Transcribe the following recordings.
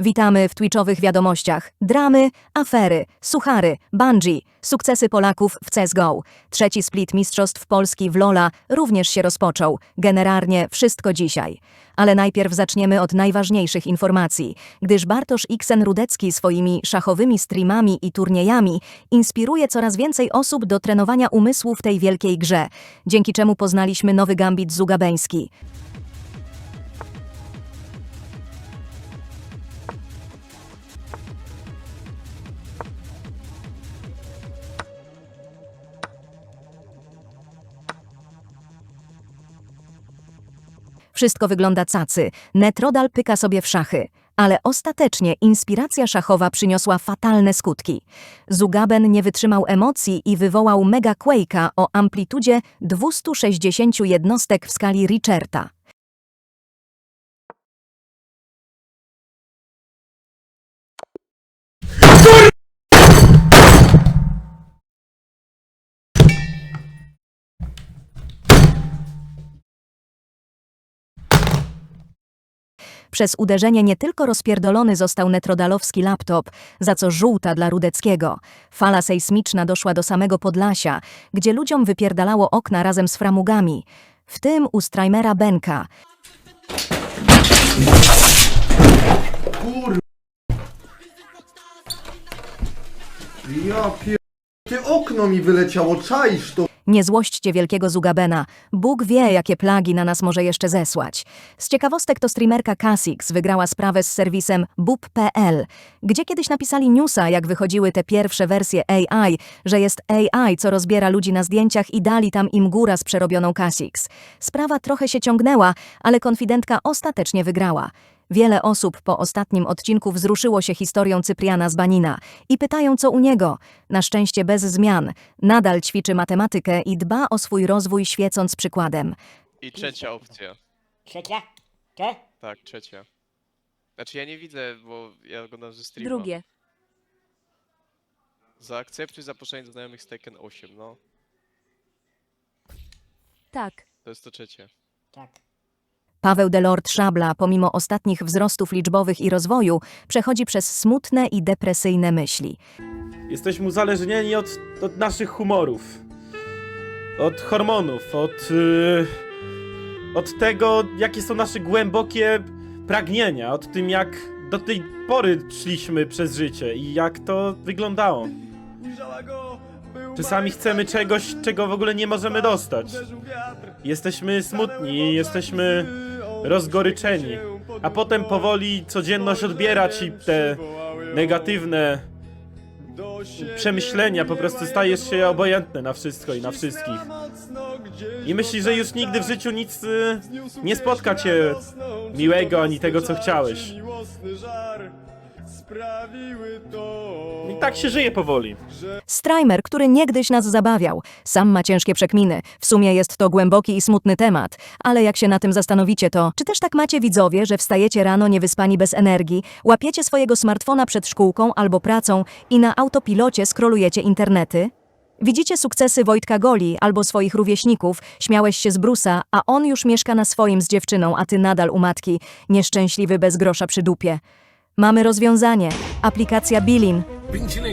Witamy w Twitchowych wiadomościach. Dramy, afery, suchary, bungee, sukcesy Polaków w CSGO. Trzeci split Mistrzostw Polski w Lola również się rozpoczął. Generalnie wszystko dzisiaj. Ale najpierw zaczniemy od najważniejszych informacji, gdyż Bartosz Iksen-Rudecki swoimi szachowymi streamami i turniejami inspiruje coraz więcej osób do trenowania umysłu w tej wielkiej grze, dzięki czemu poznaliśmy nowy gambit zugabeński. Wszystko wygląda cacy. Netrodal pyka sobie w szachy. Ale ostatecznie inspiracja szachowa przyniosła fatalne skutki. Zugaben nie wytrzymał emocji i wywołał mega quake'a o amplitudzie 260 jednostek w skali Richerta. Przez uderzenie nie tylko rozpierdolony został netrodalowski laptop, za co żółta dla Rudeckiego. Fala sejsmiczna doszła do samego Podlasia, gdzie ludziom wypierdalało okna razem z framugami. W tym u strajmera Benka. Kur... Ja pier... Ty okno mi wyleciało, czaisz to? Nie złośćcie wielkiego Zugabena. Bóg wie, jakie plagi na nas może jeszcze zesłać. Z ciekawostek to streamerka Casix wygrała sprawę z serwisem bub.pl, gdzie kiedyś napisali newsa, jak wychodziły te pierwsze wersje AI, że jest AI, co rozbiera ludzi na zdjęciach i dali tam im góra z przerobioną Casix. Sprawa trochę się ciągnęła, ale konfidentka ostatecznie wygrała. Wiele osób po ostatnim odcinku wzruszyło się historią Cypriana z Banina i pytają, co u niego. Na szczęście bez zmian. Nadal ćwiczy matematykę i dba o swój rozwój, świecąc przykładem. I trzecia opcja. Trzecia? Te? Tak, trzecia. Znaczy ja nie widzę, bo ja oglądam ze streama. Drugie. Zaakceptuj zaproszenie do znajomych z Tekken 8, no. Tak. To jest to trzecie. Tak. Paweł Delord Szabla, pomimo ostatnich wzrostów liczbowych i rozwoju, przechodzi przez smutne i depresyjne myśli. Jesteśmy uzależnieni od, od naszych humorów, od hormonów, od, yy, od tego, jakie są nasze głębokie pragnienia, od tym, jak do tej pory szliśmy przez życie i jak to wyglądało. Czasami chcemy czegoś, czego w ogóle nie możemy dostać. Jesteśmy smutni, jesteśmy rozgoryczeni, a potem powoli codzienność odbiera ci te negatywne przemyślenia, po prostu stajesz się obojętny na wszystko i na wszystkich. I myślisz, że już nigdy w życiu nic y, nie spotka cię miłego, ani tego, co chciałeś. I tak się żyje powoli. Strajmer, który niegdyś nas zabawiał, sam ma ciężkie przekminy. W sumie jest to głęboki i smutny temat, ale jak się na tym zastanowicie, to czy też tak macie widzowie, że wstajecie rano niewyspani bez energii, łapiecie swojego smartfona przed szkółką albo pracą i na autopilocie skrolujecie internety? Widzicie sukcesy Wojtka Goli albo swoich rówieśników, śmiałeś się z Brusa, a on już mieszka na swoim z dziewczyną, a ty nadal u matki, nieszczęśliwy bez grosza przy dupie. Mamy rozwiązanie. Aplikacja Bilin.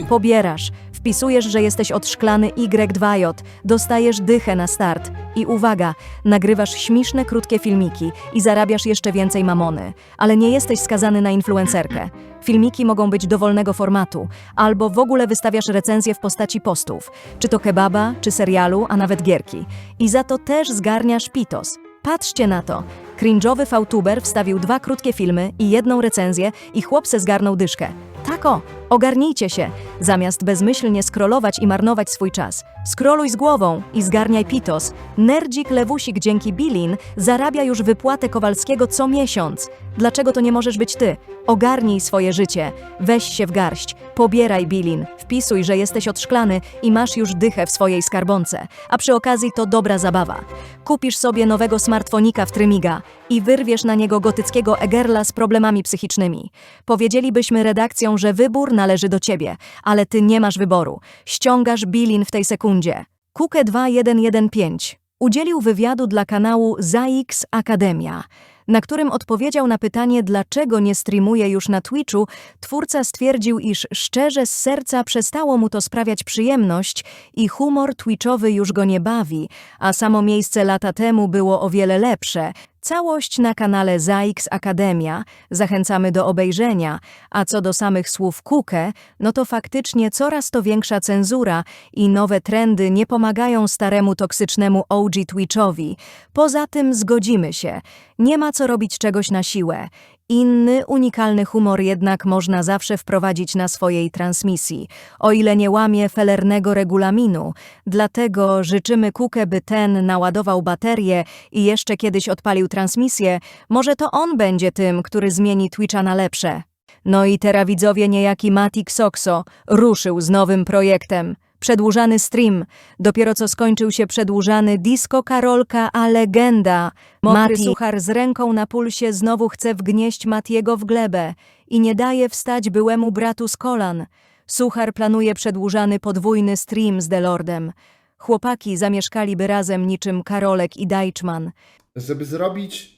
Pobierasz, wpisujesz, że jesteś odszklany Y2J, dostajesz dychę na start i uwaga, nagrywasz śmieszne krótkie filmiki i zarabiasz jeszcze więcej mamony, ale nie jesteś skazany na influencerkę. Filmiki mogą być dowolnego formatu, albo w ogóle wystawiasz recenzje w postaci postów, czy to kebaba, czy serialu, a nawet gierki. I za to też zgarniasz pitos. Patrzcie na to. Cringe'owy fautuber wstawił dwa krótkie filmy i jedną recenzję i chłop se zgarnął dyszkę. Tako, ogarnijcie się. Zamiast bezmyślnie scrollować i marnować swój czas. Scrolluj z głową i zgarniaj pitos. Nerdzik Lewusik dzięki Bilin zarabia już wypłatę Kowalskiego co miesiąc. Dlaczego to nie możesz być ty? Ogarnij swoje życie. Weź się w garść. Pobieraj Bilin. Wpisuj, że jesteś odszklany i masz już dychę w swojej skarbonce. A przy okazji to dobra zabawa. Kupisz sobie nowego smartfonika w Trymiga i wyrwiesz na niego gotyckiego Egerla z problemami psychicznymi. Powiedzielibyśmy redakcją, że wybór należy do ciebie, ale ty nie masz wyboru. Ściągasz Bilin w tej sekundzie. Kuke 2115 udzielił wywiadu dla kanału ZAX Akademia. na którym odpowiedział na pytanie, dlaczego nie streamuje już na Twitchu, twórca stwierdził, iż szczerze z serca przestało mu to sprawiać przyjemność i humor twitchowy już go nie bawi, a samo miejsce lata temu było o wiele lepsze. Całość na kanale ZAX Akademia. Zachęcamy do obejrzenia. A co do samych słów Kukę, no to faktycznie coraz to większa cenzura i nowe trendy nie pomagają staremu toksycznemu OG Twitchowi. Poza tym zgodzimy się. Nie ma co robić czegoś na siłę. Inny, unikalny humor jednak można zawsze wprowadzić na swojej transmisji, o ile nie łamie felernego regulaminu. Dlatego życzymy Kukę, by ten naładował baterię i jeszcze kiedyś odpalił transmisję. Może to on będzie tym, który zmieni Twitcha na lepsze. No i teraz widzowie niejaki Matik Soxo ruszył z nowym projektem. Przedłużany stream. Dopiero co skończył się przedłużany Disco Karolka, a legenda. Mokry suchar z ręką na pulsie znowu chce wgnieść Matiego w glebę i nie daje wstać byłemu bratu z kolan. Suchar planuje przedłużany podwójny stream z Delordem. Chłopaki zamieszkaliby razem niczym Karolek i Deichmann. Żeby zrobić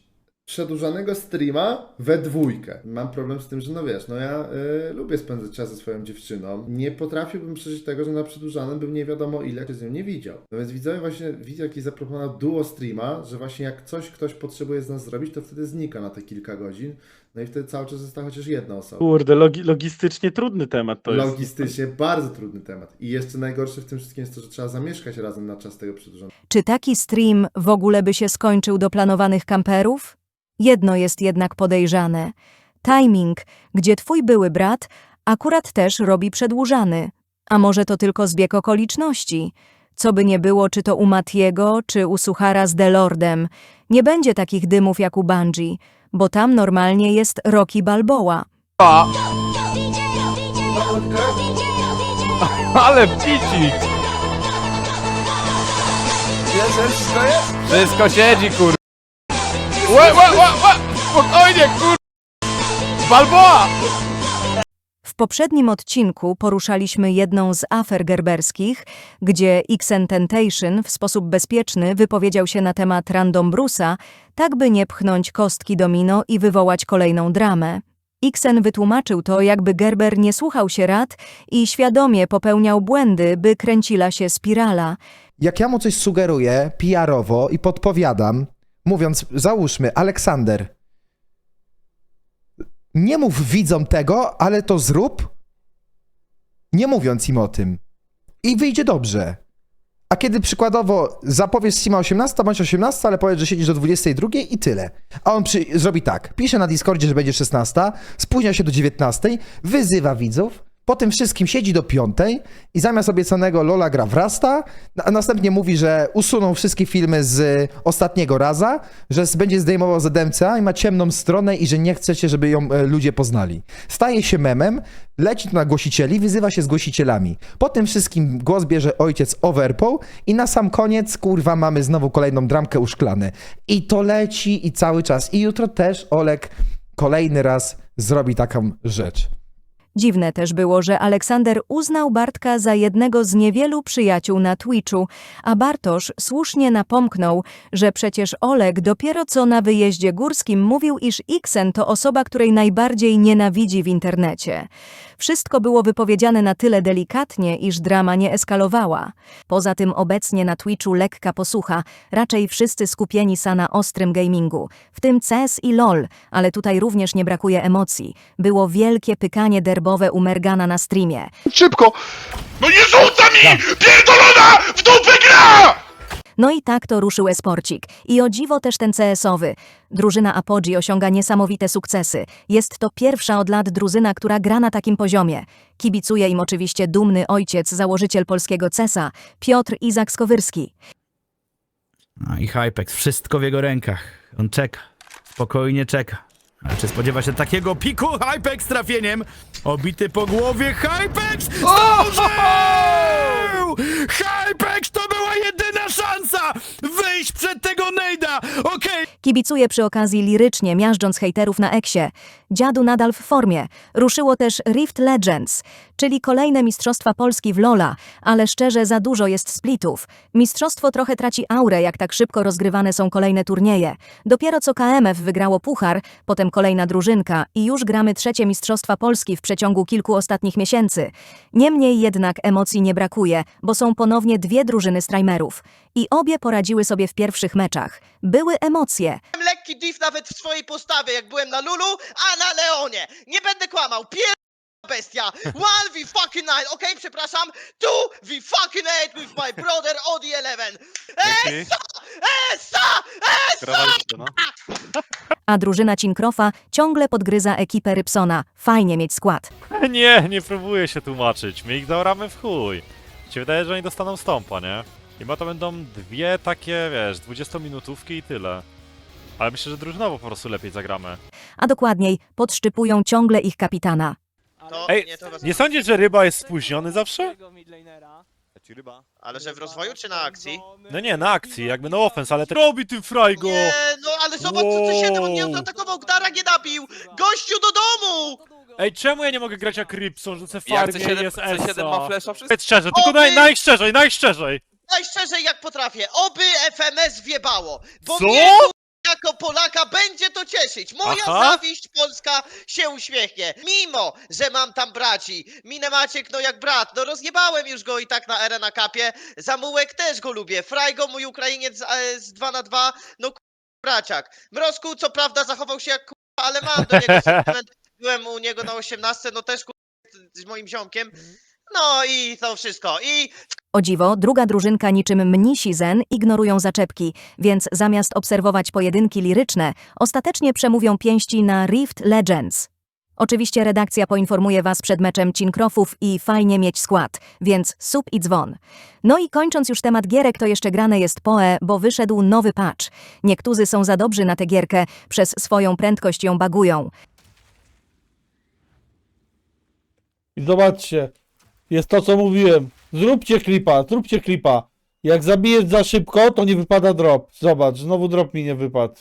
przedłużanego streama we dwójkę. Mam problem z tym, że no wiesz, no ja y, lubię spędzać czas ze swoją dziewczyną. Nie potrafiłbym przeżyć tego, że na przedłużanym bym nie wiadomo ile się z nią nie widział. No więc widzowie właśnie widzę jakiś zaproponował duo streama, że właśnie jak coś ktoś potrzebuje z nas zrobić, to wtedy znika na te kilka godzin. No i wtedy cały czas została chociaż jedna osoba. Kurde, logi logistycznie trudny temat to jest. Logistycznie bardzo trudny temat. I jeszcze najgorsze w tym wszystkim jest to, że trzeba zamieszkać razem na czas tego przedłużonego. Czy taki stream w ogóle by się skończył do planowanych kamperów? Jedno jest jednak podejrzane. Timing, gdzie twój były brat akurat też robi przedłużany. A może to tylko zbieg okoliczności? Co by nie było, czy to u Matiego, czy u Suchara z Delordem. Nie będzie takich dymów jak u Bungie, bo tam normalnie jest Rocky Balboa. Ale pici! Wszystko siedzi, kur... Łe, łe, łe, łe! Spokojnie, kur... Balboa! W poprzednim odcinku poruszaliśmy jedną z afer gerberskich, gdzie Xententation w sposób bezpieczny wypowiedział się na temat Random Brusa, tak by nie pchnąć kostki domino i wywołać kolejną dramę. Xen wytłumaczył to, jakby Gerber nie słuchał się rad i świadomie popełniał błędy, by kręcila się spirala. jak ja mu coś sugeruję PR-owo i podpowiadam, mówiąc, załóżmy, Aleksander, nie mów widzom tego, ale to zrób, nie mówiąc im o tym. I wyjdzie dobrze. A kiedy przykładowo zapowiesz Sima 18 bądź 18, ale powiesz, że siedzisz do 22 i tyle. A on przy, zrobi tak, pisze na Discordzie, że będzie 16, spóźnia się do 19, wyzywa widzów, po tym wszystkim siedzi do 5 i zamiast obiecanego Lola gra w Rasta, a następnie mówi, że usuną wszystkie filmy z ostatniego raza, że będzie zdejmował z DMCA i ma ciemną stronę i że nie chcecie, żeby ją e, ludzie poznali. Staje się memem, leci na głosicieli, wyzywa się z głosicielami. Po tym wszystkim głos bierze ojciec Overpoł i na sam koniec, kurwa, mamy znowu kolejną dramkę u szklany. I to leci i cały czas. I jutro też Olek kolejny raz zrobi taką rzecz. Dziwne też było, że Aleksander uznał Bartka za jednego z niewielu przyjaciół na Twitchu, a Bartosz słusznie napomknął, że przecież Oleg dopiero co na wyjeździe górskim mówił, iż Xen to osoba, której najbardziej nienawidzi w internecie. Wszystko było wypowiedziane na tyle delikatnie, iż drama nie eskalowała. Poza tym obecnie na Twitchu lekka posłucha, raczej wszyscy skupieni sa na ostrym gamingu, w tym CS i LOL, ale tutaj również nie brakuje emocji. Było wielkie pykanie derbowe u Mergana na streamie. Szybko! No nie rzuca mi! Pierdolona! W dupę gra! No i tak to ruszył esporcik. I o dziwo też ten CS-owy. Drużyna Apogee osiąga niesamowite sukcesy. Jest to pierwsza od lat drużyna, która gra na takim poziomie. Kibicuje im oczywiście dumny ojciec, założyciel polskiego CESa, Piotr Izak Skowyrski. No i Hypex, wszystko w jego rękach. On czeka. Spokojnie czeka. Ale czy spodziewa się takiego piku Hypex trafieniem? Obity po głowie Hypex! Zdążył! Hypex to była jedyna szansa! Wyjść przed tego Nejda! Okej, Kibicuje przy okazji lirycznie, miażdżąc hejterów na eksie. Dziadu nadal w formie. Ruszyło też Rift Legends, czyli kolejne Mistrzostwa Polski w Lola, ale szczerze za dużo jest splitów. Mistrzostwo trochę traci aurę, jak tak szybko rozgrywane są kolejne turnieje. Dopiero co KMF wygrało puchar, potem kolejna drużynka i już gramy trzecie Mistrzostwa Polski w przeciągu kilku ostatnich miesięcy. Niemniej jednak emocji nie brakuje, bo są ponownie dwie drużyny strajmerów. I obie poradziły sobie w pierwszych meczach. Były emocje, lekki div nawet w swojej postawie, jak byłem na Lulu, a na Leonie. Nie będę kłamał. Pier... bestia. One v fucking nine. Okej, przepraszam. Two v fucking eight with my brother Odi Eleven. Esa! Esa! Esa! a drużyna Cinkrofa ciągle podgryza ekipę Rybsona. Fajnie mieć skład. Nie, nie próbuję się tłumaczyć. My ich zaoramy w chuj. Się wydaje, że oni dostaną stąpa, nie? Chyba to będą dwie takie, wiesz, 20-minutówki i tyle. Ale myślę, że drużynowo po prostu lepiej zagramy. A dokładniej, podszczypują ciągle ich kapitana. To, Ej, nie, to. Nie sądzisz, że ryba jest spóźniony zawsze? Ale że w rozwoju czy na akcji? No nie, na akcji, jakby no offense, ale to robi tym frajgo! Nie, no ale zobacz co C7, on nie Wow. zaatakował, Gdara nie nabił! Gościu do domu! Ej, czemu ja nie mogę grać jak Rybson, rzucę Jak farmie C7, jest C7 Esa? ma flesza wszystko? Powiedz szczerze, tylko naj, najszczerzej, najszczerzej! Najszczerzej jak potrafię, oby FMS wiebało, bo Co? mnie jako Polaka będzie to cieszyć. Moja Aha. zawiść polska się uśmiechnie. Mimo, że mam tam braci. Minę Maciek, no jak brat. No rozjebałem już go i tak na erę na kapie. Zamułek też go lubię. Frajgo, mój Ukrainiec e, z 2 na 2 no k- braciak. Mrozku, co prawda zachował się jak k***a, ale mam do niego sentyment. Byłem u niego na 18, no też k***a, z moim ziomkiem. No i to wszystko. I O dziwo, druga drużynka niczym mnisi zen ignorują zaczepki, więc zamiast obserwować pojedynki liryczne, ostatecznie przemówią pięści na Rift Legends. Oczywiście redakcja poinformuje Was przed meczem Cinkrofów i fajnie mieć skład, więc sub i dzwon. No i kończąc już temat gierek, to jeszcze grane jest PoE, bo wyszedł nowy patch. Niektórzy są za dobrzy na tę gierkę, przez swoją prędkość ją bagują. I zobaczcie, jest to co mówiłem. Zróbcie klipa, zróbcie klipa. Jak zabijesz za szybko, to nie wypada drop. Zobacz, znowu drop mi nie wypadł.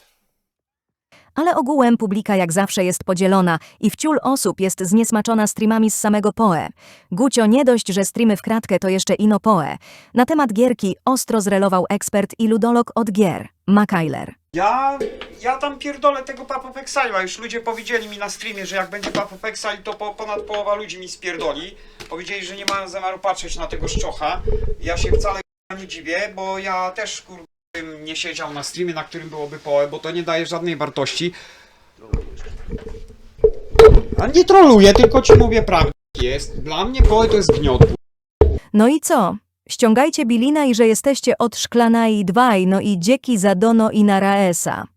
Ale ogółem publika jak zawsze jest podzielona i wciul osób jest zniesmaczona streamami z samego PoE. Gucio nie dość, że streamy w kratkę to jeszcze ino PoE. Na temat gierki ostro zrelował ekspert i ludolog od gier, Makailer. Ja, ja tam pierdolę tego Path of Exile, a już ludzie powiedzieli mi na streamie, że jak będzie Path of Exile, to po, ponad połowa ludzi mi spierdoli. Powiedzieli, że nie mają zamiaru patrzeć na tego szczocha. Ja się wcale nie dziwię, bo ja też kur... bym nie siedział na streamie, na którym byłoby PoE, bo to nie daje żadnej wartości. A nie troluję, tylko ci mówię prawdę. Jest. Dla mnie PoE to jest gniot. No i co? Ściągajcie Bilina i że jesteście od Szklanai 2, no i dzieki za Dono i Naraesa.